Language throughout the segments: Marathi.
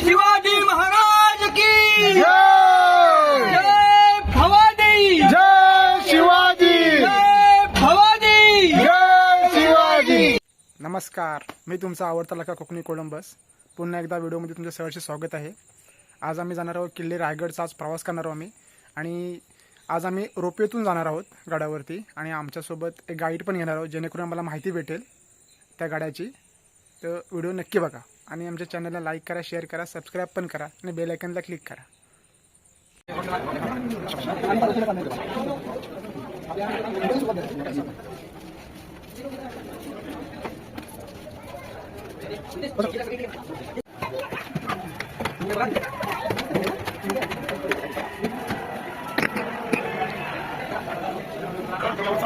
शिवाजी महाराज की। जय। जय भवानी। जय शिवाजी। जय भवानी। जय शिवाजी। नमस्कार मी तुमचा आवडता लका कोकणी कोलंबस पुन्हा एकदा व्हिडिओमध्ये तुमचं सहर्ष स्वागत आहे. आज आम्ही जाणार आहोत किल्ले रायगडचा आज प्रवास करणार आहोत आम्ही. आणि आज आम्ही रोपेतून जाणार आहोत गाड्यावरती. आणि आमच्यासोबत एक गाईड पण घेणार आहोत जेणेकरून आम्हाला माहिती भेटेल त्या गाड्याची. तर व्हिडिओ नक्की बघा. आणि आमच्या चॅनलला लाईक करा शेअर करा सबस्क्राईब पण करा आणि बेल आयकनला क्लिक करा.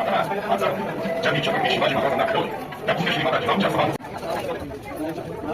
ज्यांनी छत्रपती शिवाजी महाराजांना घडवलं त्या पुण्यश्री माता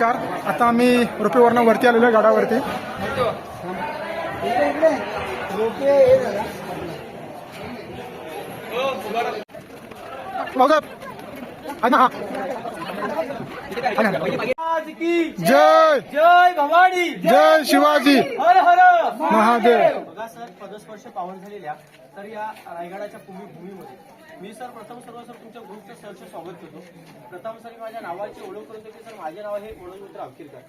नमस्कार. आता आम्ही रोपेवरनं वरती आलेलो आहे गाडावरती. हा. जय. जय भवानी. जय शिवाजी. हर हर. महादेव. बघा सर पदस्पर्श पावन झालेल्या तर या रायगडाच्या भूमी भूमीमध्ये मी सर प्रथम सर्व सर तुमच्या ग्रुपचं सरचं स्वागत करतो. प्रथम सर मी माझ्या नावाची ओळख करून देते. सर माझे नाव आहे ओळखमित्र अवकिरकर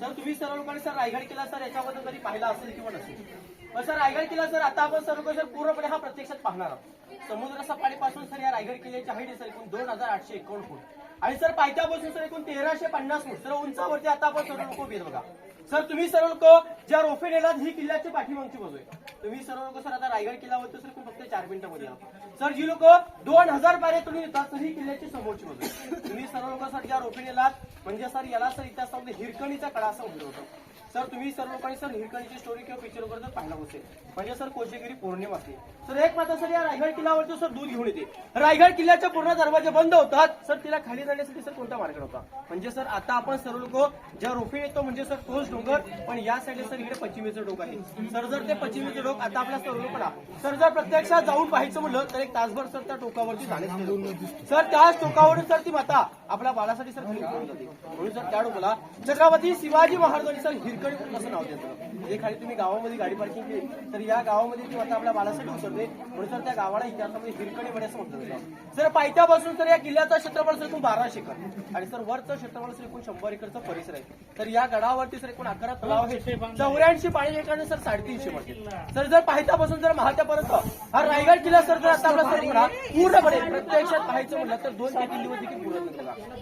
सर तुम्ही सर्व लोकांनी सर रायगड किल्ला सर याच्याबद्दल कधी पाहिला असेल किंवा नसेल? पण सर रायगड किल्ला सर आता आपण सर्व सर पूर्णपणे हा प्रत्यक्षात पाहणार आहोत. समुद्र सपाटीपासून सर या रायगड किल्ल्याची हाईट आहे सर एकूण दोन हजार आठशे एकोण फूट. आणि सर पायथ्यापासून सर एकूण तेराशे पन्नास फूट. सर उंचावरती आता आपण सर्व लोक उभे बघा. सर तुम्ही सर्व लोक ज्या रोफे नेलात ही किल्ल्याची पाठीमागची बाजू आहे. तुम्ही सर्व लोक सर आता रायगड किल्ला होतो सर फक्त चार मिनिटांमध्ये सर जी लोक दोन हजार पारे तुम्ही येतात तर ही किल्ल्याची समोरची बाजू तुम्ही सर्व लोक सर ज्या रोफे नेलात म्हणजे सर याला सर इतिहासामध्ये हिरकणीचा कडा असं म्हटलं होतं. सर तुम्ही सर्व लोकांनी सर हिरकणीची स्टोरी किंवा पिक्चर वगैरे जर पाहिला असेल म्हणजे सर कोशेगिरी पौर्णिमा असते. सर एक मात्र सर या रायगड किल्ल्यावरती सर दूध घेऊन येते. रायगड किल्ल्याच्या पूर्ण दरवाजे बंद होतात. सर तिला खाली जाण्यासाठी सर कोणता मार्ग होता म्हणजे सर आता आपण सर्व लोक ज्या रोफे येतो म्हणजे सर तोच डोंगर पण या साईडला सर इकडे पश्चिमेचं डोक आहे. सर जर ते पश्चिमेचं डोक आता आपल्या सर्व लोकांना सर जर प्रत्यक्षात जाऊन पाहायचं म्हणलं तर एक तासभर सर त्या टोकावरती जाण्यासाठी सर त्याच टोकावरून सर ती माता आपल्या बाळासाठी सर खाली म्हणून सर त्या डोकाला छत्रपती शिवाजी महाराजांनी सर हिरकणी असं नाव देतं? म्हणजे खाली तुम्ही गावामध्ये गाडी पार्किंग केली तर या गावामध्ये ती माता आपल्या बाळासाठी उतरते म्हणून सर त्या गावाला इतिहासामध्ये हिरकणी मध्ये असं म्हटलं जातं सर पायथ्यापासून सर या किल्ल्याचं क्षेत्रफळ सर एकूण बाराशे एकर आणि सर वरचं क्षेत्रफळ सर एकूण शंभर एकरचा परिसर आहे. तर या गडावरती सर एकूण अकरा तलाव आहे चौऱ्याऐंशी पाणी ठिकाणी सर साडेतीनशे पडतील सर जर पायथ्यापासून जर महात्यापर्यंत हा रायगड किल्ला सर जर आता आपला पूर्णपणे प्रत्यक्षात पाहायचं म्हणलं तर दोन ते तीन दिवस देखील पूर्ण.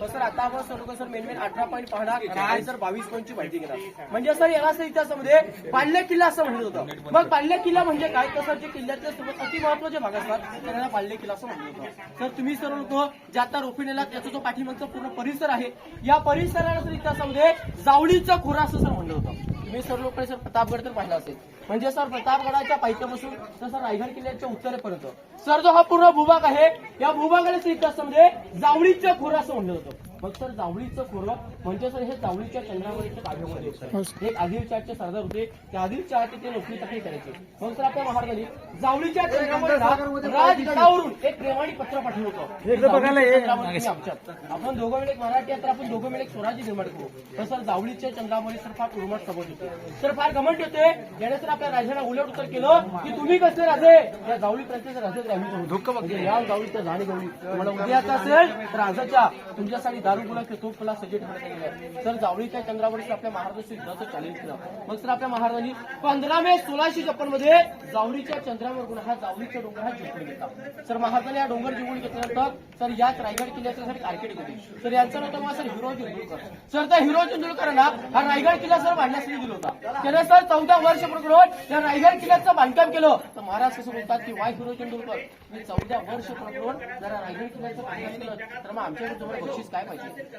तर सर आता आपण सर्व सर मेन मेन अठरा पॉईंट पाहणार आणि सर बावीस पॉईंटची माहिती घेणार. म्हणजे सर याला सर इतिहासामध्ये पाल्य किल्ला असं म्हणत होतं मग पाल्य किल्ला म्हणजे काय? तर सर जे किल्ल्यातले अति महत्त्वाचे भाग असतात त्यांना त्याला किल्ला असं म्हणत होतं सर तुम्ही सर्व लोक ज्या आता रोपिणीला त्याचा जो पाठीमागचा पूर्ण परिसर आहे या परिसराला सर इतिहासामध्ये जावळीचा खोरा असं सर म्हणलं होतं तुम्ही सर्व लोकांनी सर प्रतापगड तर पाहिला असेल. म्हणजे सर प्रतापगडाच्या पायथ्यापासून तर सर रायगड किल्ल्याच्या उत्तरेपर्यंत. सर जो हा पूर्ण भूभाग आहे या भूभागाला श्री इतिहासामध्ये जावळीचा खोरं असं म्हणलं होतं मग सर जावळीचं खोरं म्हणजे सर हे जावळीच्या चंद्रावरच्या ताब्यामध्ये होतं एक आदिलशहाचे सरदार होते. त्या आदिलशहाचे ते नोकरी चाकरी करायचे. मग सर आपल्या महाराजांनी जावळीच्या चंद्रावर ना राजगडावरून एक प्रेमाणी पत्र पाठवलं होतं. आमच्यात. आपण दोघं मिळून एक मराठी आहे तर आपण दोघं मिळून एक स्वराज्य निर्माण करू. तर सर जावळीच्या चंद्रामध्ये सर फार उर्मट समज होते सर फार घमंड होते याने सर आपल्या राजाला उलट उत्तर केलं की तुम्ही कसले राजे? या जावळी प्रत्येक राजे आम्ही या जावळीच्या झाडी जावळी तुम्हाला उद्याचा असेल तर राजाच्या तुमच्यासाठी दारू गुला फुला सज्ज ठेवण्यात आलेला आहे. सर जावळीच्या चंद्रावर आपल्या महाराजांशी युद्धाचं चॅलेंज केलं मग सर आपल्या महाराजांनी पंधरा मे सोळाशे छप्पनमध्ये जावळीच्या चंद्रावर हा जावळीचा डोंगर हा जिंकून घेतला. सर महाराजांनी हा डोंगर जिंकून घेतल्यानंतर सर याच रायगड किल्ल्याच्या सर कारकीर्द होती सर यांचं नाव मग सर हिरो चिंदुरकर सर त्या हिरो चिंदुरकरांना हा रायगड किल्ला सर बांधण्यासाठी दिला होता. त्याने सर चौदा वर्ष प्रकरण या रायगड किल्ल्याचं बांधकाम केलं. तर महाराज कसं बोलतात की वाय हिरो चिंदुरकर मी चौदा वर्ष प्रकरण जरा रायगड किल्ल्याचं बांधकाम केलं. तर मग आमच्याकडे तुम्हाला बक्षीस काय पाहिजे?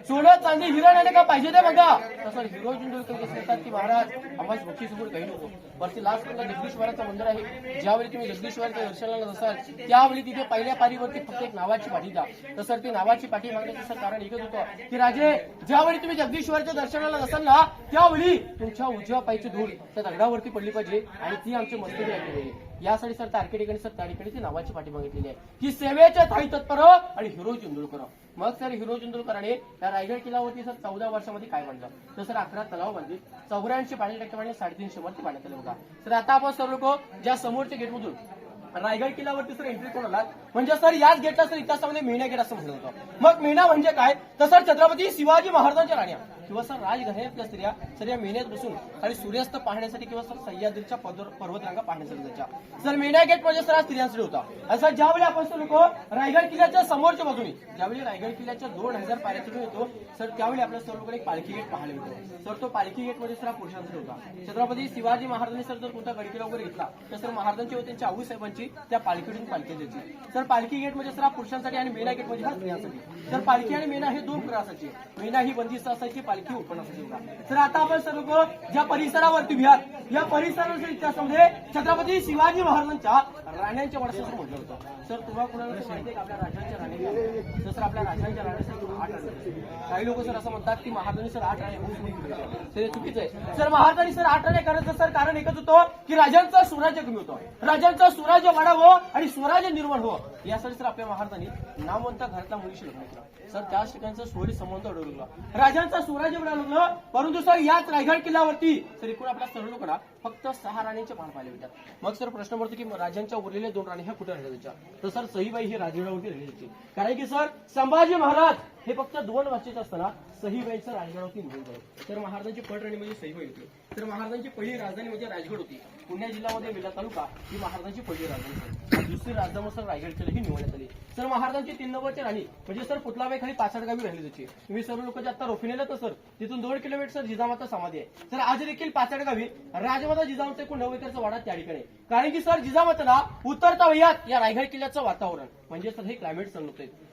सोनं चांदी हिरा नाही का पाहिजे ते बघा. तसं हिरो चिंदुरकर कसं येतात की महाराज आम्हाला बक्षीस वगैरे काही नको. वरती लास्ट जगदीश्वराचं मंदिर आहे. ज्यावेळी तुम्ही जगदीश्वराच्या दर्शनाला नसाल त्यावेळी तिथे पहिल्या पारीवरती फक्त एक नावाची पाठी द्या. तसं ते ती नावाची पाठी मागण्याचं सर कारण एकच होतं. की राजे ज्यावेळी तुम्ही जगदीश्वराच्या दर्शनाला नसाल ना त्यावेळी तुमच्या उजव्या पायची धूळ त्या दगडावरती पडली पाहिजे आणि ती आमची मस्तकी ऐकली पाहिजे यासाठी सर त्या ठिकाणी सर त्या ठिकाणी नावाची पाठी मागितलेली आहे. की सेवेच्या थाई तत्पर आणि हिरो चिंदुरकर मग सर हिरो चिंदुरकराने या रायगड किल्ल्यावरती सर चौदा वर्षामध्ये काय म्हणलं तर सर अकरा तलाव बांधली. चौऱ्याऐंशी पाणी टक्के पाणी साडेतीनशे वरती पाण्यात आले बघा. तर आता आपण सर लोक ज्या समोरच्या गेटमधून रायगड किल्ल्यावरती सर एंट्री करून आलात? म्हणजे सर याच गेटला सर इतिहासामध्ये मेणा गेट असं म्हटलं होतं मग मेणा म्हणजे काय? तर सर छत्रपती शिवाजी महाराजांच्या राण्या. किंवा सर राजघराण्यातल्या स्त्रिया सर या मेण्यात बसून आणि सूर्यास्त पाहण्यासाठी किंवा सर सह्याद्रीच्या पर्वतरांगा पाहण्यासाठी जायच्या. सर मेणा गेट म्हणजे सर हा स्त्रियांसाठी होता. असं ज्यावेळी आपण सर लोक रायगड किल्ल्याच्या समोरच्या बाजूने ज्यावेळी रायगड किल्ल्याच्या दोन हजार पायऱ्यातून येतो सर त्यावेळी आपल्या सर्व लोकांनी पालखी गेट पाहायला मिळतो सर तो पालखी गेट म्हणजे सर हा पुरुषांसाठी होता. छत्रपती शिवाजी महाराजांनी सर जर कोणता गडकिला वगैरे घेतला तर सर महाराजांची व त्यांच्या आऊ साहेबांची त्या पालखीतून पालखी द्यायची सर पालखी गेट म्हणजे सर हा पुरुषांसाठी आणि मेना गेट म्हणजे हा स्त्रियांसाठी. तर पालखी आणि मेना हे दोन प्रकार असायचे मेना ही बंदिस्त असायची पालखी ओपन असायची तर आता आपण सर्व ज्या परिसरावरती उभ्यात या परिसराच्या इतिहासामध्ये छत्रपती शिवाजी महाराजांच्या राण्यांच्या वर्षाचं म्हटलं होतं. सर तुम्हाला कुणाला माहिती आहे आपल्या राजांच्या राणी तर सर आपल्या राजांच्या राण्या आठ राणी काही लोक सर असं म्हणतात की महाराजांनी सर आठ राण्या होऊ सुरू चुकीचं आहे. सर महाराजांनी सर आठ राण्या करायचं सर कारण एकच होतं की राजांचं स्वराज्य कमी होतं. राजांचं स्वराज्य वाढावं आणि स्वराज्य निर्माण हो यासाठी सर आपल्या महाराजांनी नामवंत घरातल्या मुलीशी लग्न केलं. सर त्याच ठिकाणचा सोयरी संबंध अडवला राजांचा स्वराज्य मिळालं परंतु सर याच रायगड किल्ल्यावरती. सर एकूण आपल्या सर्व लोकांना फक्त सहा राणीचे मान पाहिले भेटतात मग सर प्रश्न पडतो की राजांच्या उरलेल्या दोन राणी ह्या कुठे राहिल्या त्याच्या तर सर सहीबाई ही राजगडावरती राहिली होती. कारण की सर संभाजी महाराज हे फक्त दोन वर्षाचे असताना सहीबाईचं राजगडावरती निघून झालं. तर महाराजांची पट राणी म्हणजे सहीबाई होती. तर महाराजांची पहिली राजधानी म्हणजे राजगड होती. पुणे जिल्ह्यामध्ये वेला तालुका ही महाराजांची पहिली राजधानी दुसरी राजधानी सर रायगडच्या ही निवडण्यात आली. सर महाराजांची तीन नंबरची राणी म्हणजे सर पुतलाबाई खाली पाचड गावी राहिली त्याची तुम्ही सर्व लोक जे आता रोफिनेला तर सर तिथून दोन किलोमीटर सर जिजामाता समाधी आहे. सर आज देखील पाचड गावी राजमाता जिजामाता एकूण नऊ एकरचा वाडा त्या ठिकाणी कारण की सर जिजामाताला उतरता वयात या रायगड किल्ल्याचं वातावरण. म्हणजे सर हे क्लायमेट सर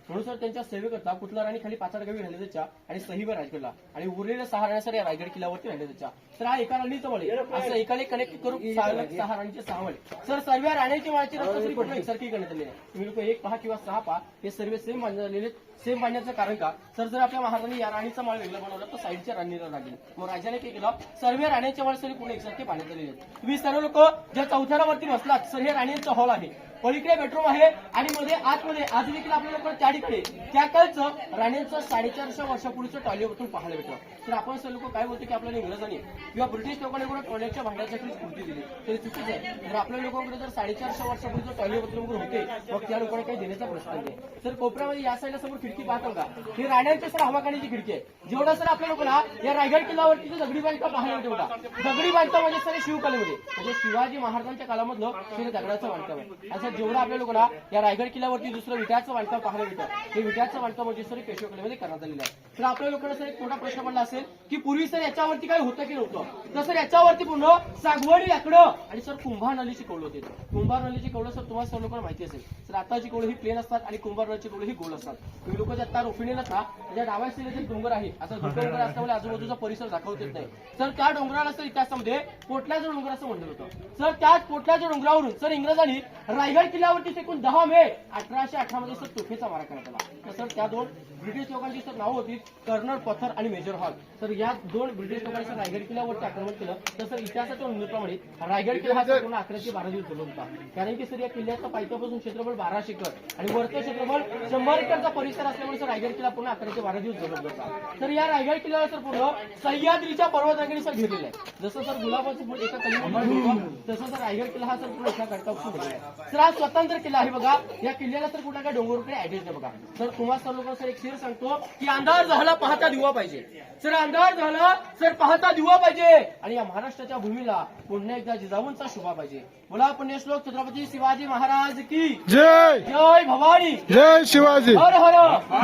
म्हणून सर त्यांच्या सेवेकरता कुठला राणी खाली पाचड गावी राहिले त्याच्या आणि सहीवर राजगडला आणि उरलेल्या सहा राण्या या रायगड किल्ल्यावरती राहिले त्याच्या. तर हा एका राणीचं मळे असं एकाने कनेक्ट करून सहा सहा राणीचे सहा मळे सर सर्व राण्याची कुठे एकसारखी करण्यात आली आहे. तुम्ही लोक एक पहा किंवा सहा पहा. हे सर्व सेम बांधलेले सेम बांधण्याचं कारण का? सर जर आपल्या महाराजांनी या राणीचा माळ वेगळा बनवला तर साईडच्या राणीला लागेल. मग राजाने काय केलं? सर्व राण्याच्या माळ सरी पुणे एकसारखे पाण्यात आलेले तुम्ही सर्व लोक ज्या चौथ्यावरती बसलात सर हे राणींचा हॉल आहे. पलीकडे बेडरूम आहे आणि मध्ये आतमध्ये आज देखील आपल्या लोक त्या ठिकाणी त्या काळचं राण्यांचं साडेचारशे वर्षापूर्वीचं टॉयलेट उतरून पाहायला भेटलं. तर आपण सर लोक काय बोलतो की आपल्याला इंग्रजांनी किंवा ब्रिटिश लोकांनी कोणा टॉयलेटच्या भांड्यासाठी स्फूर्ती दिली. तरी चुकीच आहे. तर आपल्या लोकांकडे जर साडेचारशे वर्षापूर्वीचं टॉयलेट उतरून वगैरे होते मग त्या लोकांना काही देण्याचा प्रश्न नाही. तर कोपऱ्यामध्ये या साईडला समोर खिडकी पाहतो का? ही राण्यांच्या सर हवाखाण्याची खिडकी आहे. जेवढा सर आपल्या लोकांना या रायगड किल्ल्यावरती जो दगडी बांधकाम पाहायला तेवढा दगडी बांधकाम म्हणजे सर शिवकलेमध्ये म्हणजे शिवाजी महाराजांच्या काळामधलं हे दगडाचं बांधकाम आहे. असं जेवढं आपल्या लोकांना या रायगड किल्ल्यावरती दुसरं विट्याचं बांधकाम पाहायला मिळतं हे विट्याचं बांधकाम म्हणजे सर पेशवकलेमध्ये करण्यात आलेलं आहे. तर आपल्या लोकांना सर एक मोठा प्रश्न पडला असेल की पूर्वी सर याच्यावरती काय होतं की नव्हतं? तर सर याच्यावरती पूर्ण सागवडी लाकडं आणि सर कुंभार नलीची कौलं होते कुंभार नलीची कौलं सर तुम्हाला सर्व लोकांना माहिती असेल. सर आताची कौलं ही प्लेन असतात आणि कुंभार नलीची कौलं ही गोल असतात. लोक त्याच्या डाव्या जे डोंगर आहे दुसरा डोंगर असल्यामुळे आजूबाजूचा परिसर दाखवत येत नाही. सर त्या डोंगराला सर इतिहासामध्ये पोटल्याचं डोंगर असं म्हणलं होतं सर त्याच पोटल्याच्या डोंगरावरून सर इंग्रजांनी रायगड किल्ल्यावरती एकूण दहा मे अठराशे अठरा मध्ये सर तोफेचा मारा करण्यात आला. तर सर त्या दोन ब्रिटिश लोकांची सर नावं होती कर्नल पथर आणि मेजर हॉल. तर या दोन ब्रिटिश लोकांनी सर रायगड किल्ल्यावरती आक्रमण केलं. तर सर इतिहासाच्या नोंदीप्रमाणे रायगड किल्ला हा पूर्ण अकरा ते बारा दिवस चालू होता. कारण की सर या किल्ल्याचं पायथ्यापासून क्षेत्रफळ बाराशे एकर आणि वरचं क्षेत्रफळ शंभर एकरचा परिसर असल्यामुळे सर रायगड किल्ला पूर्ण अकरा ते बारा दिवस जलद होता. तर या रायगड किल्ल्याला सर पूर्ण सह्याद्रीच्या पर्वतरांगणी सर घेरलेलं आहे. जसं सर गुलाबाचं फुल एका होतं, तसं सर रायगड किल्ला हा सर पूर्ण एका बनलेला आहे. सर हा स्वतंत्र किल्ला आहे बघा. या किल्ल्याला सर कुठला काय डोंगर वगैरे ऍड्रेस नाही बघा. सर तुम्हाला सर लोकांना सर एक शेर सांगतो की अंधार झाला पाहता दिवा पाहिजे. सर अंधार झाला सर पाहता दिवा पाहिजे. आणि या महाराष्ट्राच्या भूमीला पुन्हा एकदा जिजाऊंचा शुभा पाहिजे. बोला पुण्यश्लोक छत्रपती शिवाजी महाराज की जय! जय भवानी. जय शिवाजी. हर हर.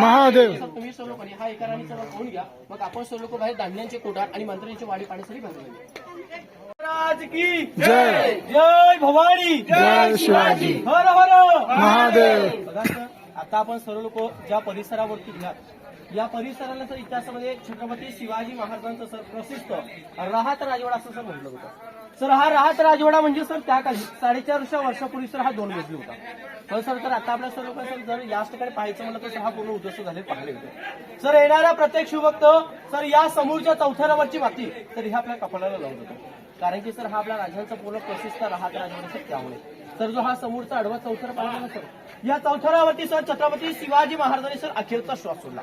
महादेव. तुम्ही सर्व लोकांनी हा एका राणी सर्व खाऊन घ्या. मग आपण सर्व लोक बाहेर धान्यांचे कोटार आणि मंत्र्यांचे वाडी पाण्यासाठी बांधले महाराज की जय. जय! भवानी. जय शिवाजी. हर हर. महादेव. आता आपण सर्व लोक ज्या परिसरावरती घ्यात या परिसराला सर इतिहासामध्ये छत्रपती शिवाजी महाराजांचं सर प्रसिद्ध राहत राजवाडा असं सर म्हटलं होतं. सर हा राहत राजवाडा म्हणजे सर त्या काळी साडेचारशे वर्षापूर्वी सर हा दोन मजली होता. पण सर तर आता आपल्या सर्व सर जर याच ठिकाणी पाहायचं म्हणलं तर सर हा पूर्ण उद्ध्वस्त झाले पाहिले होते. सर येणारा प्रत्येक शिवभक्त सर या समोरच्या चौथऱ्यावरची माती तर ह्या आपल्या कपाळाला लावत होतो कारण की सर हा आपल्या राजांचा पूर्ण प्रसिद्ध राहत राजवाडा सर त्यामुळे. सर जो हा समोरचा आडवा चौथरा पाहिला ना सर या चौथरावरती सर छत्रपती शिवाजी महाराजांनी सर अखेरचा श्वास सोडला.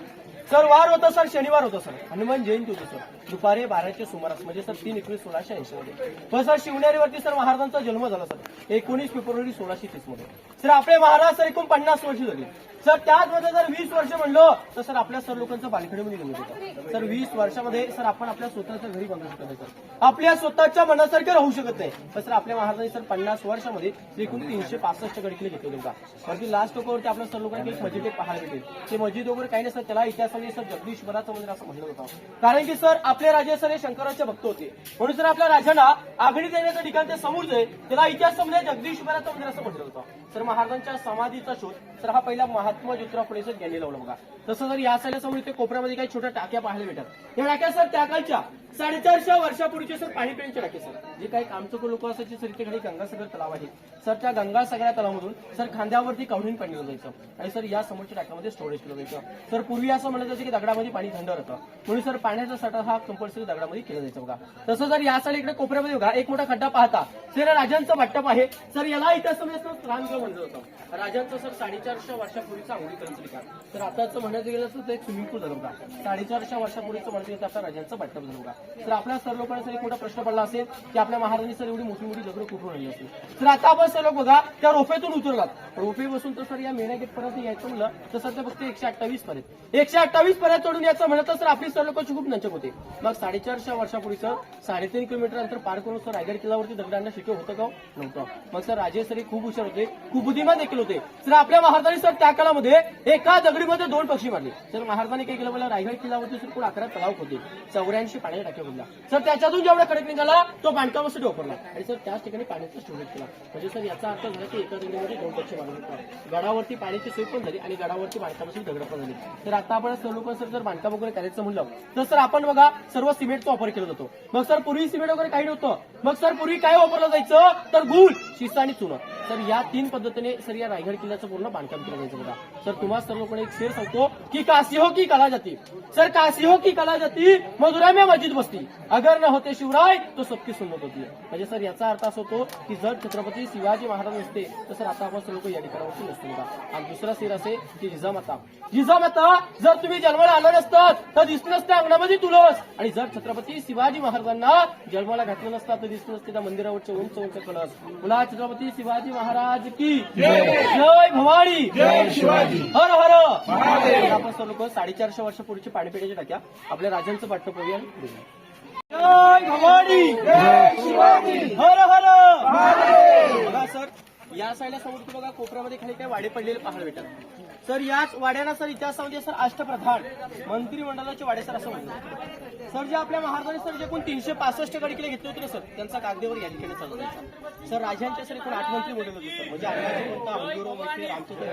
सर वार होता सर शनिवार होता सर हनुमान जयंती होती सर. दुपारी बाराच्या सुमारास म्हणजे सर तीन एप्रिल सोळाशे ऐंशी मध्ये. पण सर शिवनेरीवरती सर महाराजांचा जन्म झाला सर एकोणीस फेब्रुवारी सोळाशे तीसमध्ये. सर आपले महाराज सर एकूण पन्नास वर्ष झाली. सर त्याच मध्ये जर वीस वर्ष म्हणलो तर सर आपल्या सर लोकांचं बालखेडीमध्ये गेलं होतं सर वीस वर्षामध्ये सर आपण आपल्या स्वतःच्या घरी बांधू शकत नाही सर. आपल्या स्वतःच्या मनासारखे राहू शकत नाही. पण सर आपल्या महाराजांनी सर पन्नास वर्षामध्ये एकूण तीनशे पासष्ट गडकिले घेतले होते का लास्ट टोकावरती आपल्या सर लोकांनी एक मस्जिद एक पाहायला भेटेल. ते मस्जिद वगैरे काही नाही सर त्याला इतिहासामध्ये सर जगदीश्वराचं मंदिर असं म्हणलं होतं कारण की सर आपले राजे सर हे शंकराचे भक्त होते. म्हणून सर आपल्या राजांना आघाडी देण्याचं ठिकाण ते समोर आहे त्याला इतिहासामध्ये जगदीश्वराचं मंदिर असं म्हटलं होतं सर महाराजांच्या समाधीचा शोध सर हा पहिला महात्मा ज्योतिराव फुले सर यांनी लावलं बघा. तसं जर या सल्यासमोर इथे कोपऱ्यामध्ये काही छोट्या टाक्या पाहायला भेटतात या टाक्या सर त्या काळच्या साडेचारशे वर्षापूर्वीचे सर पाणी पिण्याचे टाके सर. जे काही कामचोक लोक असायचे सर इथे खाली गंगासागर तलाव आहे. सर त्या गंगासागर तलावामधून सर खांद्यावरती कवडीन पाणी जायचं आणि सर या समोरच्या टाक्यामध्ये स्टोरेज केलं जायचं. सर पूर्वी असं म्हणत जायचं की दगडामध्ये पाणी थंड राहतं. म्हणून सर पाण्याचा साठा हा कंपल्सरी दगडामध्ये केला जायचा बघा. तसं जर या साल इकडे कोपऱ्यामध्ये बघा एक मोठा खड्डा पाहता सर राजांचं वाटप आहे. सर याला इतिहास सर म्हणलं होतं राजांचं सर साडेचारशे वर्षापूर्वी आंघोळी चांगली ठिकाण तर आताचं म्हणायचं गेलं तर एक स्विमिंग पूल झालं बघा साडेचारशे वर्षापूर्वीचं म्हणायचं गेलं आता आपल्या राजांचं वाटप झालं तर आपल्या सर्व लोकांना एक मोठा प्रश्न पडला असेल की आपल्या महाराजांनी सर एवढी मोठी मोठी दगड कुठून आली असेल तर आता आपण सर्व बघा त्या रोफेतून उतरलात. रोफे बसून तर सर या मेना गेटपर्यंत यायचं म्हणलं तर सध्या फक्त एकशे अठ्ठावीस पर्यंत. एकशे अठ्ठावीस पर्यंत चढून यायचं म्हणलं तर सर आपली सर्व लोकांची खूप नंचक होते. मग साडेचारशे वर्षापूर्वी सर साडेतीन किलोमीटर अंतर पार करून सर रायगड किल्ल्यावरती दगडांना शिकव होतं का हो? नव्हतं. मग सर राजे सर खूप हुशार होते खूप बुद्धिमान देखील होते. सर आपल्या महाराजांनी सर त्या काळामध्ये एका दगडीमध्ये दोन पक्षी मारले. सर महाराजांनी काय केलं मला रायगड किल्ल्यावरती सर कोण अकरा तलाव होते चौऱ्याऐंशी पाण्याच्या टाक्या बोलला सर त्याच्यातून जेवढा कडक निघाला तो बांधकामासाठी वापरला आणि सर त्याच ठिकाणी पाण्याचा स्टोरेज केला. म्हणजे सर याचा अर्थ झाला की एका दगडीमध्ये दोन पक्षी मारले गडावरती पाण्याची सोय पण झाली आणि गडावरती बांधकामासाठी दगड पण झाली. तर आता आपण सर्व लोक सर जर बांधकाम वगैरे करायचं म्हणलं तर सर आपण बघा सर्व सिमेंटचा वापर केला जातो. मग सर पूर्वी सिमेंट वगैरे काही नव्हतं. मग सर पूर्वी काय वापरलं जायचं? तर गुळ शिसा आणि चुना. सर या तीन पद्धतीने सर या रायगड किल्ल्याचं पूर्ण बांधकाम केलं जायचं बघा. सर तुम्हाला सर्व लोकांना एक शेर सांगतो की काशी हो की कला जाती. सर काशी हो की कला जाती मधुरा में मस्जिद बसती. अगर न होते शिवराय तो सबकी सुन्नत होती. म्हणजे सर याचा अर्थ असा होतो की जर छत्रपती शिवाजी महाराज नसते तर सर आता आपण सर्व लोक या ठिकाणावरती नसतो बघा. आणि दुसरा शेर असे की जिजामाता. जिजामाता जर तुम्ही जन्माला आलं नसतात तर दिसले नसते अंगणामध्ये तुलस आणि जर छत्रपती शिवाजी महाराजांना जन्माला घातलं नसतात तर दिसले नसते त्या मंदिरावरचे उंच उंच कलस पुन्हा छत्रपती शिवाजी महाराज की? जय भवानी. जय शिवाजी. हर हर. आपण सर्व लोक साडेचारशे वर्षापूर्वीची पाणीपिण्याच्या टाक्या. आपल्या राजांचं वाटतं पाहूया जय भवानी. हर हर. बघा सर या साईडला समोर बघा कोपऱ्यामध्ये खाली काही वाडे पडलेले पाहायला भेटतात. सर याच वाड्याला सर इतिहासामध्ये सर अष्टप्रधान. मंत्रिमंडळाचे वाडे सर असं म्हणतात. सर जे आपल्या महाराजांनी सर जे कोण तीनशे पासष्ट गडकिले घेतले होते ना सर त्यांचा कागदेवर या ठिकाणी चालू सर राजांचे सर एकूण आठ मंत्री बोलले होते सर. म्हणजे अण्णाजी रामचंद्र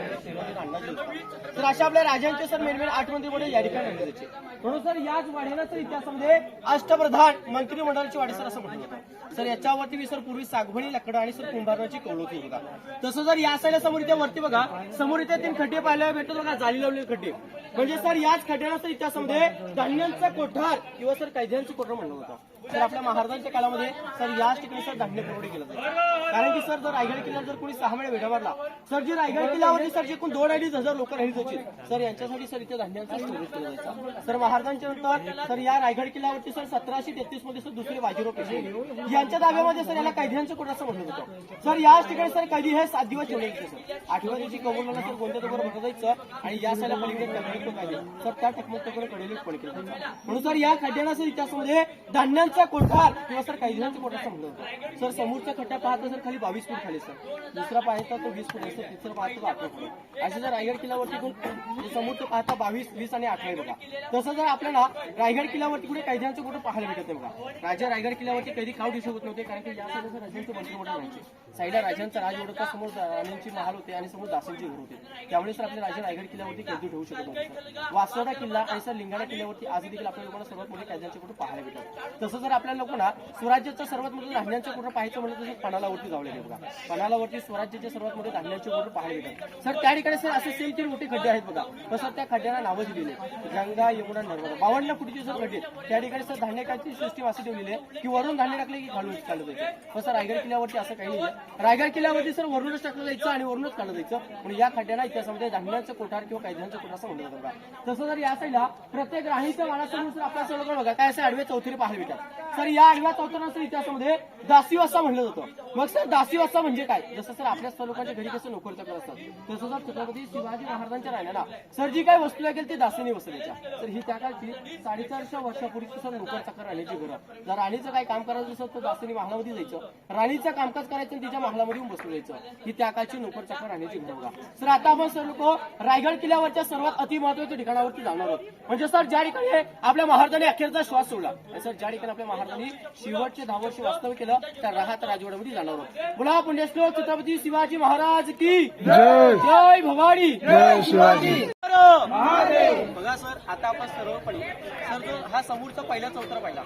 अण्णाजी होता. तर अशा आपल्या राजांचे सर मेनमेन आठ मंत्री बोलले या ठिकाणी आणले त्याचे म्हणून सर याच वाड्याला सर इतिहासामध्ये अष्टप्रधान मंत्रिमंडळाचे वाडे सर असं म्हटलं जातं सर याच्यावरती मी सर पूर्वी सागवणी लाकडं आणि सर कुंभाराची कौल होती बघा. तसं जर या साईडला समोर इथे वरती बघा समोर इथे तीन खड्डे पाहायला भेटतात बघा जाली लावलेले खड्डे. म्हणजे सर याच खड्ड्याला सर इतिहासामध्ये धान्यांचा कोठार किंवा सर कैद्यांचं कोठार म्हणलं होतं तर आपल्या महाराजांच्या काळामध्ये सर याच ठिकाणी सर धान्य पुरवठे केलं जातं कारण की सर जर रायगड किल्ल्यावर जर कोणी सहा महिने भेटा मारला सर जी रायगड किल्ल्यावरती सर जे एकूण दोन अडीच हजार लोक राहील जायची सर यांच्यासाठी सर इथे धान्यांचा स्टोरेज केला जायचा. सर महाराजांच्या नंतर सर या रायगड किल्ल्यावरती सर सतराशे तेहतीसमध्ये सर दुसरे बाजीराव पेशवे यांच्या दाव्यामध्ये सर याला कैद्यांचं कोण असं म्हटलं होतं सर याच ठिकाणी सर कैदी हे सात दिवस ठेवले सर आठव्या दिवशी कबूलला सर कोणत्या तोवर म्हटलं जायचं आणि या सर पलीकडे टकमक पाहिजे सर त्या टकमुक्तकडे कडेली पण केलं म्हणून सर या खड्ड्याला सर इतिहासामध्ये धान्यांचं कोठार किंवा सर कैद्यांचा कोठार असं सर समोरच्या खड्डा पाहता सर खाली बावीस फूट खाली सर. दुसरा पाहता तो वीस फूट आहे सर तिसरा पाहता तो अठरा फूट. असे जर रायगड किल्ल्यावरती कोण म्हणजे समोरचं पाहता बावीस वीस आणि अठरा बघा. तसं जर आपल्याला रायगड किल्ल्यावरती कुठे कैद्यांचं कुठं पाहायला भेटत नाही बघा. राजा रायगड किल्ल्यावरती कधी खाऊ दिसत होत नव्हते कारण की या साईडला सर मंत्रिमंडळ राहायचे साईडला राजांचा राज ओढता समोर राणींची महाल होते आणि समोर दासांची घर होते. त्यामुळे सर आपले राजा रायगड किल्ल्यावरती कैदी ठेवू शकत नव्हते. किल्ला आणि सर लिंगाडा किल्ल्यावरती आज देखील आपल्या लोकांना सर्वात मोठे कैद्यांचे फोटो पाहायला भेटतात तसं जर आपल्या लोकांना स्वराज्याचं सर्वात मोठं धान्यांचं कुठं पाहायचं म्हणलं तर पणालावरती जावलेले बघा. पणालावरती स्वराज्याचे सर्वात मोठे धान्यांचे कुठं पाहायला भेटतात सर त्या ठिकाणी सर असे सेम तीन मोठे खड्डे आहेत बघा. तसं त्या खड्ड्यांना नावं दिलेली आहेत. गंगा यमुना नर्मदा. बावन्न फुटीचे जर खड्डे त्या ठिकाणी सर धान्यकाची सिस्टीम असं ठेवलेली आहे की वरून धान्य टाकले की घालून चालत होते पण सर रायगड किल्ल्यावरती असं काही नाही रायगड किल्ल्यावरती सर वरूनच टाकलं जायचं आणि वरूनच काढलं जायचं. म्हणून या खड्ड्याला इतिहासामध्ये धान्यांचं कोठार किंवा कैद्यांचं कोठार असं म्हणलं जातं तसं जर या साईडला प्रत्येक राणीच्या मानासमोर सर आपल्या सर्व बघा काय असं आडव्या चौथरी पाहायला भेटतात सर या आडव्या चौथऱ्यांचं इतिहासामध्ये दासी म्हणलं जातं. मग सर दासी म्हणजे काय? जसं सर आपल्या सर्व लोकांच्या घरी कसं नोकर चक्र असतात तसं जर छत्रपती शिवाजी महाराजांच्या राहिल्याला सर जी काही वस्तू लागेल ती दासीने बसवायच्या तर ही त्या काळची साडेचारशे वर्षापूर्वीची सर नोकर चक्र राहण्याची गरज जर राणीचं काही काम करायचं असेल तर दासीने महालामध्ये जायचं. राणीचं कामकाज करायचं तिच्या महालामध्ये येऊन बसलं जायचं ही त्या काळची नोकर चाकर राहण्याची बघा. सर आता आपण सर लोक रायगड किल्ल्यावरच्या सर्वात अति महत्त्वाच्या ठिकाणावरती जाणार आहोत. म्हणजे सर ज्या ठिकाणी आपल्या महाराजांनी अखेरचा श्वास सोडला. सर ज्या ठिकाणी आपल्या महाराजांनी शेवटचे दहा वर्ष वास्तव्य केलं त्या राहत राजवाड्यामध्ये जाणार आहोत. बोला पुण्यश्लोक छत्रपती शिवाजी महाराज की जय. जय भवानी. जय शिवाजी. बघा सर आता आपण सर्वपणे सर जो हा समोरचा पहिला चौथरा पाहिला.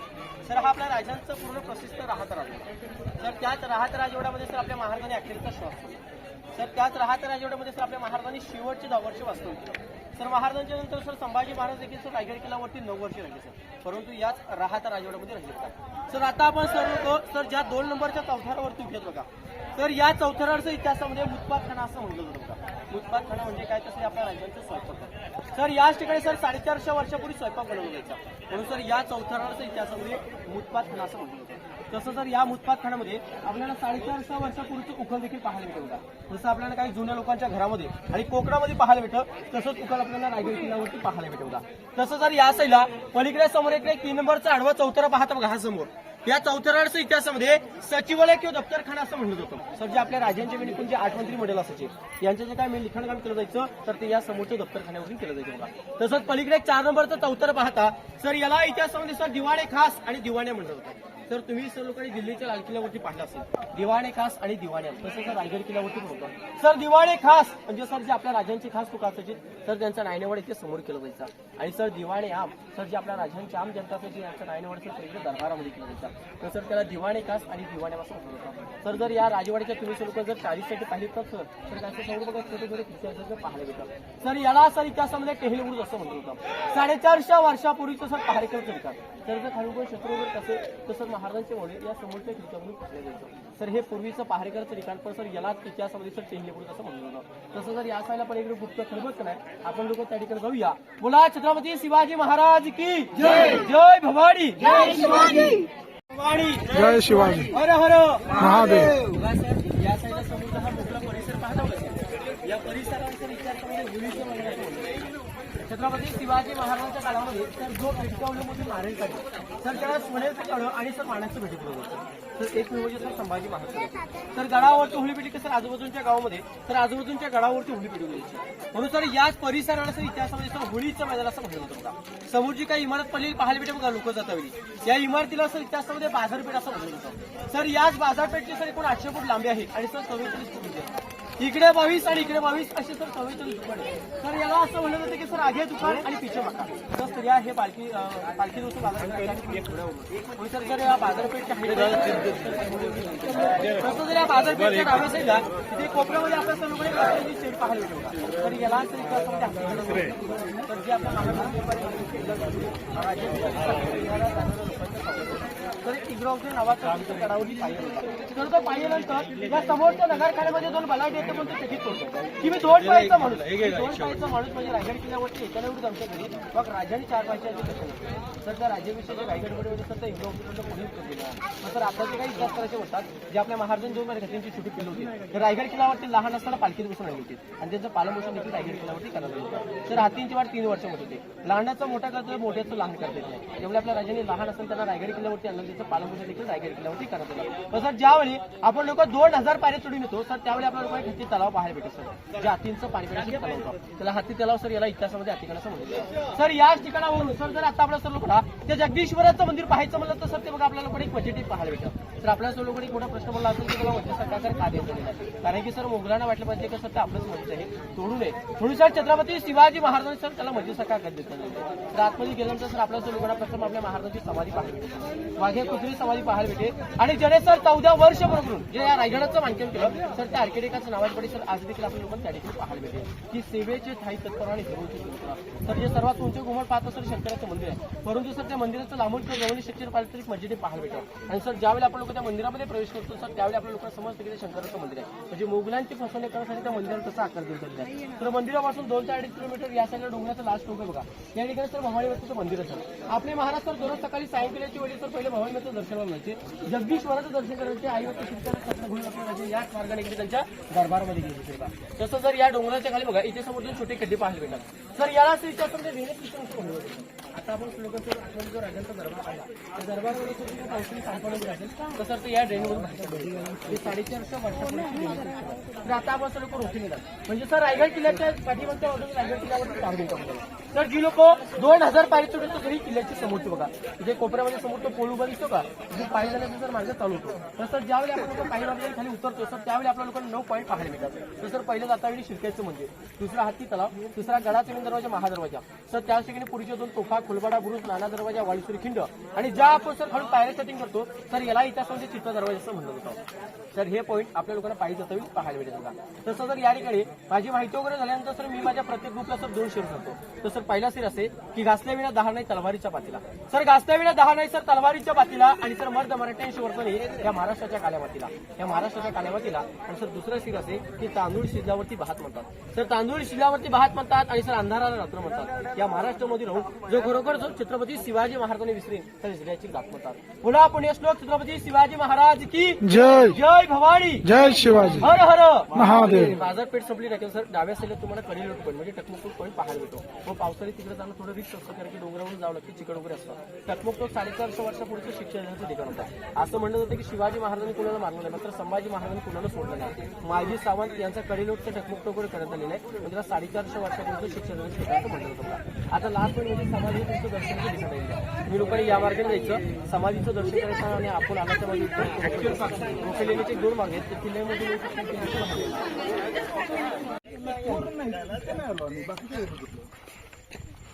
सर हा आपल्या राजांचा पूर्ण प्रसिद्ध राहत राज. सर त्याच राहत राजवड्यामध्ये सर आपल्या महाराजांनी अखेरचा श्वास सर त्याच राहत राजवड्यामध्ये सर आपल्या महाराजांनी शेवटचे दहा वर्ष वाचतो सर महाराजांच्या नंतर सर संभाजी महाराज देखील सर रायगड किल्ल्यावरती नऊ वर्ष राहिले सर. परंतु याच राहत राजवड्यामध्ये राहिले सर आता आपण सर लोक सर ज्या दोन नंबरच्या चौथऱ्यावरती उठेत बघा. तर या चौथ्यावरचं इतिहासामध्ये मुतपात खाना असं म्हटलं जातं बघा खाणं म्हणजे काय? तसं आपल्या राज्यांचं स्वयंपाक. सर याच ठिकाणी सर साडेचारशे वर्षापूर्वी स्वयंपाक बनवला जायचा. म्हणून सर या चौथ्यावरचं इतिहासामध्ये मुतपात खाणं असं म्हटलं जातं तसं सर या मुतपात खाण्यामध्ये आपल्याला साडेचारशे वर्षापूर्वीचं उखल देखील पाहायला भेटत होता. जसं आपल्याला काही जुन्या लोकांच्या घरामध्ये आणि कोकणामध्ये पाहायला भेटत तसंच उखल आपल्याला रायगड किल्ल्यावरती पाहायला भेटत होता. तसं जर या साईडला पलीकडे समोर एक तीन नंबरचा आडवा चौथरा पाहता बघा हा समोर. या चौथऱ्याचं इतिहासामध्ये सचिवालय किंवा दप्तरखाना असं म्हणलं जातं. सर जे आपल्या राज्यांच्या वेळी जे आठ मंत्री मंडळ असायचे यांचं जे काय लिखाणकाम केलं जायचं तर ते या समोरच्या दप्तरखान्यावरून केलं जायचं बघा. तसंच पलीकडे चार नंबरचा चौथर पाहता सर याला इतिहासामध्ये सर दिवाणे खास आणि दिवाणे म्हणलं जातं. सर तुम्ही सर लोकांनी दिल्लीच्या लाल किल्ल्यावरती पाहिलं असेल. दिवाणे खास आणि दिवाणे तसं सर रायगड किल्ल्यावरती पण होतं. सर दिवाणे खास! म्हणजे सर जे आपल्या राजांची खास तुका असायची तर त्यांचा नायनेवाड इथे समोर केलं जायचा. आणि सर दिवाणे आम सर जे आपल्या राजांची आम जनता असायची यांचं नायनेवाड सर इकडे दरबारामध्ये केलं जायचा. तर सर त्याला दिवाणे खास आणि दिवाणे असं म्हणत होतं. सर जर या राजवाड्याच्या तुम्ही सर लोक जर चाळीससाठी पाहिली तर सर तर त्यांचं समोर बघा छोटे छोटे पाहायला भेटतात. सर याला सर इतिहासामध्ये टेहलबुरुज असं म्हणत होतं साडेचारशे वर्षापूर्वीचं सर पहारेकर करतात तर जर खाली शत्रू तर सर महाराजांचे वडील या समोरच्या ठिकाणून पाहिलं जायचं. सर हे पूर्वीचं पहारेकरचं ठिकाण पण सर याला इतिहासामध्ये सर टेहलेबुरुज असं म्हणलं होतं तसं जर या साईडला पण इकडे गुप्त खलबत नाही आपण लोक त्या ठिकाणी जाऊया. बोला छत्रपती शिवाजी महाराज की जय? जय. भवानी. जय शिवाजी. भवानी. जय शिवाजी. हर हर. महादेव. या साईडला समोरचा हा मोकळा परिसर पाहता. या परिसरात सर इतिहासामध्ये मुलीचं मंदिर असं म्हणलं जातं. छत्रपती शिवाजी महाराजांच्या काळामध्ये तर जो पेटकावलीमधून मारेल काढले तर त्याला सोन्याचं कळं आणि सर पाण्याचं भेटी होतं. तर एक म्हणजे सर संभाजी महाराज तर गडावरती होळी पेटी कसं आजूबाजूच्या गावामध्ये तर आजूबाजूच्या गडावरती होळी पेटी द्यायची म्हणून सर याच परिसराला सर इतिहासामध्ये सर होळीचं मैदान असं म्हटलं होतं समोरची समोर जी काही इमारत पडलेली पाहायला भेटे बघा लोक जातावेळी या इमारतीला सर इतिहासामध्ये बाजारपेठ असं म्हणत होतं सर याच बाजारपेठची सर एकूण आठशे फूट लांबी आहे. आणि सर चव्वेचाळीस फूट आहे. इकडे बावीस आणि इकडे बावीस असे सर चव्वेचाळीस दुकान आहे. तर याला असं म्हणलं जातं की सर आगे दुकान आणि पिछे मका तर या हे पालखी पालखी दोस्त बाजारपेठ सर जर या बाजारपेठच्या तसं जर या बाजारपेठच्या डाव्या साईडला तिथे कोपऱ्यामध्ये आपल्या सर्व लोकांनी शेड पाहायला भेटू तर याला सर इतिहासामध्ये तर जे आपल्या महाराष्ट्रात तर इग्रावचे नावाचं गडावरती पाहिजे तर तो पाहिल्यानंतर या समोरच्या नगरखान्यामध्ये दोन येते म्हणून ते की मी दोन पायचा माणूस दोन पायचा माणूस म्हणजे रायगड किल्ल्यावरती एकाला एवढी आमच्या घरी. मग राजाने चार पायच्या तर त्या राज्याविषयी जे रायगडमध्ये होते तर ते इग्रावचे पुढे केलेलं आहे मग तर आता जे काही इतिहास करायचे होतात जे आपल्या महाराजांनी दोन महिने त्यांची छोटी पिल्ली होती तर रायगड किल्ल्यावरती लहान असताना पालखीत बसून आली होती. आणि त्यांचं पालनपोषण देखील रायगड किल्ल्यावरती करण्यात आलं होतं. तर हातींची वाढ तीन वर्ष होत. होते लहानाचं मोठा करतो मोठ्याचं लहान करता येत नाही त्यामुळे आपल्या राजाने लहान असताना त्यांना रायगड किल्ल्यावरती आणलं त्याचं पालनपोषण देखील रायगड किल्ल्यावरती करण्यात आलं. पण सर ज्यावेळी आपण लोक दोन हजार पाणी चढून येतो सर त्यावेळी आपल्या लोकांना हत्ती तलाव पाहायला भेटत सर. जे हत्तींचं पाणी पिण्याचे तलाव त्याला हत्ती तलाव सर याला इतिहासामध्ये हत्तीकडे असं म्हणतात. सर याच ठिकाणावरून सर जर आता आपल्या सर लोकांना त्या जगदीश्वराचं मंदिर पाहायचं म्हणलं तर सर ते बघा आपल्याला पण एक पाहायला भेटतं तर आपल्या सर लोकांनी एक मोठा प्रश्न पडला असेल की मला मंदिर सरकार का द्यायचं नाही? कारण की सर मोगलांना वाटलं पाहिजे की सर ते आपलंच मंदिर आहे तोडू नये. म्हणून सर छत्रपती शिवाजी महाराजांनी सर त्याला मध्य सरकार कर देत नाही? तर आतमध्ये गेल्यानंतर सर आपल्या सर लोकांना प्रथम आपल्या महाराजांची समाधी पाहायला भेटेल. मागे कुत्री समाधी पाहायला भेटेल. आणि ज्याने सर चौदा वर्ष बरोबर. जे या रायगडाचं मानकन केलं सर त्या आर्किटेक्टचं नावाजपडे सर आज देखील आपण लोकांना त्या ठिकाणी पाहायला भेटेल. की सेवेचे ठाई तत्पर आणि सर्वोच्च तर जे सर्वात उंच घुमट पाहतो सर शंकराचं मंदिर आहे. परंतु सर त्या मंदिराचं लांबून किंवा जवळ शिक्षण पाहिलं तरी मस्जिद पाहायला भेटेल आणि सर ज्यावेळी आपण लोक त्या मंदिरामध्ये प्रवेश करतो सर त्यावेळी आपल्या लोकांना समजतं की ते शंकराचं मंदिर आहे. म्हणजे मुघलांची फसवणूक करण्यासाठी त्या मंदिराला तसा आकार देऊ आहे. तर मंदिरापासून दोन ते अडीच किलोमीटर या साईडला डोंगराचं लास्ट टोक बघा. या ठिकाणी सर भवानीवरचं मंदिर असेल आपले महाराज सर दररोज सकाळी सायंकाळची वेळी सर पहिले भवानीवरचं दर्शन मिळायचे जगदीश्वराचं दर्शन करायचे आई वक्त सत्य आपल्या याच मार्गाने इकडे त्यांच्या दरबारमध्ये गेले बघा. तसं जर या डोंगराच्या खाली बघा इथे समोर छोटे खड्डे पाहायला भेटतात. सर याला असं इतिहासामध्ये वेगळं विनय कृष्ण आता आपण श्लोकाचं आपण जो राजांचा दरबार पाहिला त्या दरबारमध्ये पावसाळी तर ते या ड्रेनवरून बाहेर साडेचारशे वर्षापूर्वी तर आता आपण सर म्हणजे सर रायगड किल्ल्याच्या पाठीमागच्या बाजूने रायगड किल्ल्यावरती काम तर जी लोक दोन हजार पायरी चढून तर तरी किल्ल्याची समोरची बघा. जे कोपऱ्यामध्ये समोर तो पोल उभा दिसतो का? जे पाणी जाण्याचं जर मार्ग चालू होतो. तर सर ज्यावेळी आपण लोक पायी मार्गाने खाली उतरतो सर त्यावेळी आपल्या लोकांना नऊ पॉईंट पाहायला मिळतात. तर सर पहिलं जातावेळी शिरक्याचं मंदिर. दुसरा हत्ती तलाव. तिसरा गडा तिरून दरवाजा महादरवाजा. सर त्या ठिकाणी पुढचे दोन तोफा खुलबाडा बुरुज नाना दरवाजा वाळीसुरी खिंड. आणि ज्या आपण सर खाली पायऱ्या सेटिंग करतो तर याला इतिहासामध्ये चित्र दरवाजा असं म्हणलं जातं. तर हे पॉईंट आपल्या लोकांना पाहिजे जातावेळी पाहायला मिळतात तसं जर या ठिकाणी माझी माहिती वगैरे झाल्यानंतर सर मी माझ्या प्रत्येक ग्रुपला सर दोन शेअर करतो. तसं सर पहिला शेअर असे की घासल्या विना दहा नाही तलवारीच्या पातीला सर घासल्या विना दहा नाही सर तलवारीच्या पातीला आणि सर मर्द मराठ्यांशी वर्तन या महाराष्ट्राच्या काल्यामातीला या महाराष्ट्राच्या काल्यामातीला आणि सर दुसरं शेअर असे की तांदूळ शिजल्यावरती भात म्हणतात. सर तांदूळ शिजल्यावरती भात म्हणतात आणि सर अंधाराला रात्र म्हणतात. या महाराष्ट्रामध्ये राहून जो खरोखर जो छत्रपती शिवाजी महाराजांनी विसरेन तर विसरायची जात म्हणतात. पुन्हा पुणे श्लोक छत्रपती शिवाजी महाराज की जय. जय भवानी. जय शिवाजी. हर हर. महादेव. बाजारपेठ संपली टाकेल सर? डाव्या साईडला तुम्हाला कडेलोट पॉईंट म्हणजे टकमुक पॉईंट पाहायला भेटतो मग पावसाळी तिकडे जाणं थोडं रिक्स असतं कारण की डोंगरावरून जावं लागतं चिकड वगैरे असतं टकमुक तो साडेचारशे वर्षापूर्वीचं शिक्षणाचं ठिकाण होतं. असं म्हणलं जातं की शिवाजी महाराजांनी कुणाला मारलं नाही मात्र संभाजी महाराजांनी कुणाला सोडलं नाही. माजी सावंत यांचा कडेलोटचं टकमुक टोक वगैरे करण्यात आलेलं आहे? म्हणजे त्याला साडेचारशे वर्षापूर्वीचं शिक्षणाचं ठिकाण म्हणलं जातं आता लास्ट पॉईंट म्हणजे समाधी तुमचं दर्शन ठिकाण आहे? मी लोकांनी या मार्गाने जायचं. समाधीचं दर्शन करायचं आणि आपण आल्याच्या मध्ये दोन मार्ग आहेत. ते किल्ल्यामध्ये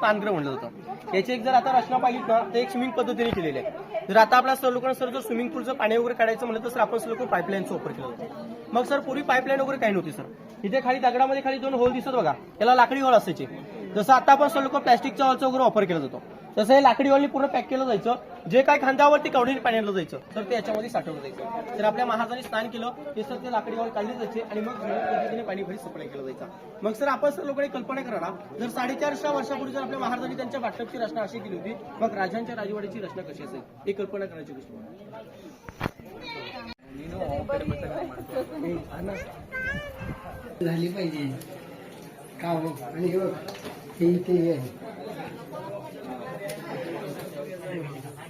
पानग्रह म्हणलं जातं. याची एक जर आता रचना पाहिली ना तर एक स्विमिंग पद्धतीने केलेली आहे. जर आता आपल्या सर लोकांना सर जर स्विमिंग पूलचं पाणी वगैरे काढायचं म्हणलं तर सर आपण सर लोक पाईपलाईनचा वापर केला जातो. मग सर पूर्वी पाईपलाईन वगैरे काही नव्हती सर. इथे खाली दगडामध्ये खाली दोन होल दिसत बघा. याला लाकडी हॉल असायचे. जसं आता आपण सर लोक प्लॅस्टिकच्या हॉलचा वगैरे वापर केला जातो. तसं हे लाकडीवाली पूर्ण पॅक केलं जायचं. जे काय खांद्यावरती कवडीने पाणी जायचं तर ते याच्यामध्ये साठवलं जायचं. तर आपल्या महाराजांनी स्नान केलं ते सर ते लाकडीवर काढले जायचे आणि मग पद्धतीने पाणी भरी सप्लाय केलं जायचं. मग सर आपण सर लोकांनी कल्पना करा ना जर साडेचारशे वर्षापूर्वी जर आपल्या महाराजांनी त्यांच्या वाटपची रचना अशी केली होती मग राजांच्या राजवाड्याची रचना कशी असेल? ही कल्पना करायची गोष्ट झाली पाहिजे. का हो? आणि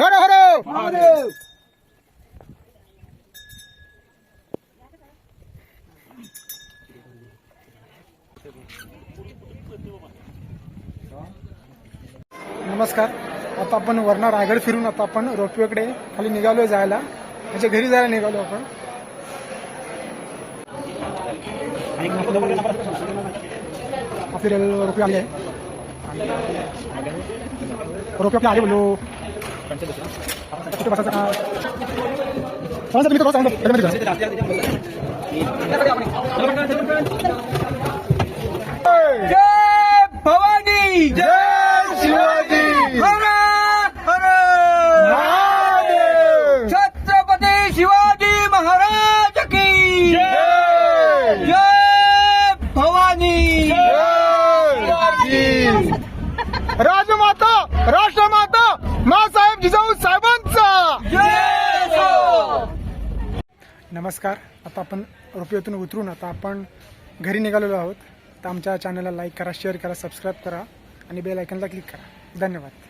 हर हर! नमस्कार. आता आपण वरणा रायगड फिरून आता आपण रोपवेकडे खाली निघालोय जायला. म्हणजे घरी जायला निघालो आपण. आपली रेल रोपवे आली. आहे रोपवे आपले आले बोलो. कुठे बसायचं का सांगा तुम्ही थोडं सांगा त्याच्यामध्ये जा. जय भवानी जय शिवाजी हर हर महादेव छत्रपती शिवाजी महाराज की जय जय भवानी शिवाजी राजमाता राष्ट्रमाता मासाहेब जिजाऊ साहेबांचा जय हो नमस्कार. आता आपण रोपवेतून उतरून आता आपण घरी निघालेलो आहोत. तर आमच्या चॅनलला लाईक करा शेअर करा सबस्क्राईब करा आणि बेल आयकनला क्लिक करा. धन्यवाद.